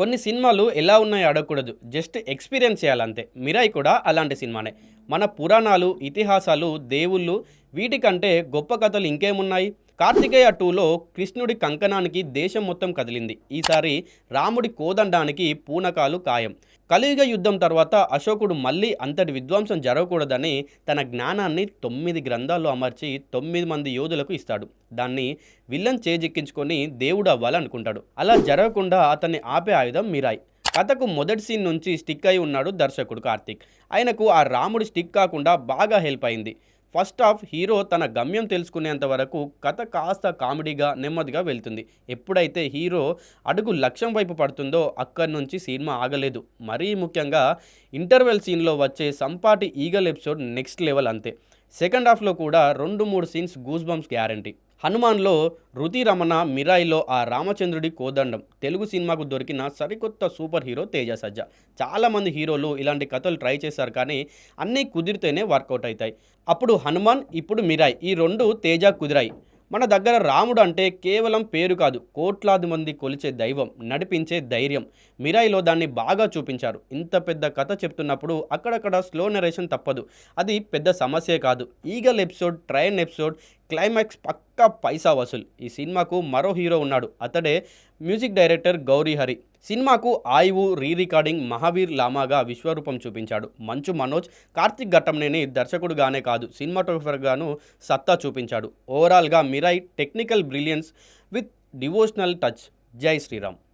కొన్ని సినిమాలు ఎలా ఉన్నాయో అడగకూడదు. Just experience చేయాలంతే. మిరాయి కూడా అలాంటి సినిమానే. మన పురాణాలు ఇతిహాసాలు దేవుళ్ళు వీటికంటే గొప్ప కథలు ఇంకేమున్నాయి? కార్తికేయ టూలో కృష్ణుడి కంకణానికి దేశం మొత్తం కదిలింది. ఈసారి రాముడి కోదండానికి పూనకాలు ఖాయం. కలియుగ యుద్ధం తర్వాత అశోకుడు మళ్ళీ అంతటి విధ్వంసం జరగకూడదని తన జ్ఞానాన్ని తొమ్మిది గ్రంథాల్లో అమర్చి తొమ్మిది మంది యోధులకు ఇస్తాడు. దాన్ని విల్లన్ చేజిక్కించుకొని దేవుడు అవ్వాలనుకుంటాడు అలా జరగకుండా అతన్ని ఆపే ఆయుధం మీరాయ్. కథకు మొదటి సీన్ నుంచి స్టిక్ అయి ఉన్నాడు దర్శకుడు కార్తీక్. ఆయనకు ఆ రాముడి స్టిక్ కాకుండా బాగా హెల్ప్ అయింది. ఫస్ట్ హాఫ్ హీరో తన గమ్యం తెలుసుకునేంత వరకు కథ కాస్త కామెడీగా నెమ్మదిగా వెళ్తుంది. ఎప్పుడైతే హీరో అడుగు లక్ష్యం వైపు పడుతుందో అక్కడి నుంచి సినిమా ఆగలేదు. మరీ ముఖ్యంగా ఇంటర్వెల్ సీన్లో వచ్చే Sampati eagle episode next level అంతే. సెకండ్ హాఫ్లో కూడా రెండు మూడు సీన్స్ గూస్ బంప్స్ గ్యారంటీ. హనుమాన్లో రుతి రమణ మిరాయిలో ఆ రామచంద్రుడి కోదండం. తెలుగు సినిమాకు దొరికిన సరికొత్త సూపర్ హీరో తేజ సజ్జ చాలామంది హీరోలు ఇలాంటి కథలు ట్రై చేశారు కానీ అన్నీ కుదిరితేనే వర్కౌట్ అవుతాయి అప్పుడు హనుమాన్ ఇప్పుడు మిరాయి. ఈ రెండు తేజ కుదిరాయి. మన దగ్గర రాముడు అంటే కేవలం పేరు కాదు కోట్లాది మంది కొలిచే దైవం నడిపించే ధైర్యం. మిరాయిలో దాన్ని బాగా చూపించారు. ఇంత పెద్ద కథ చెప్తున్నప్పుడు అక్కడక్కడ స్లో నరేషన్ తప్పదు. అది పెద్ద సమస్యే కాదు. Eagle episode train episode climax పక్కా పైసా వసూల్. ఈ సినిమాకు మరో హీరో ఉన్నాడు. అతడే మ్యూజిక్ డైరెక్టర్ గౌరీ హరి. సినిమాకు ఆయువు రీ రికార్డింగ్ మహావీర్ లామాగా విశ్వరూపం చూపించాడు. మంచు మనోజ్ కార్తిక్ ఘట్టంనేని దర్శకుడుగానే కాదు సినిమాటోగ్రఫర్గాను సత్తా చూపించాడు. ఓవరాల్గా Mirai technical brilliance with devotional touch. Jai Shriram.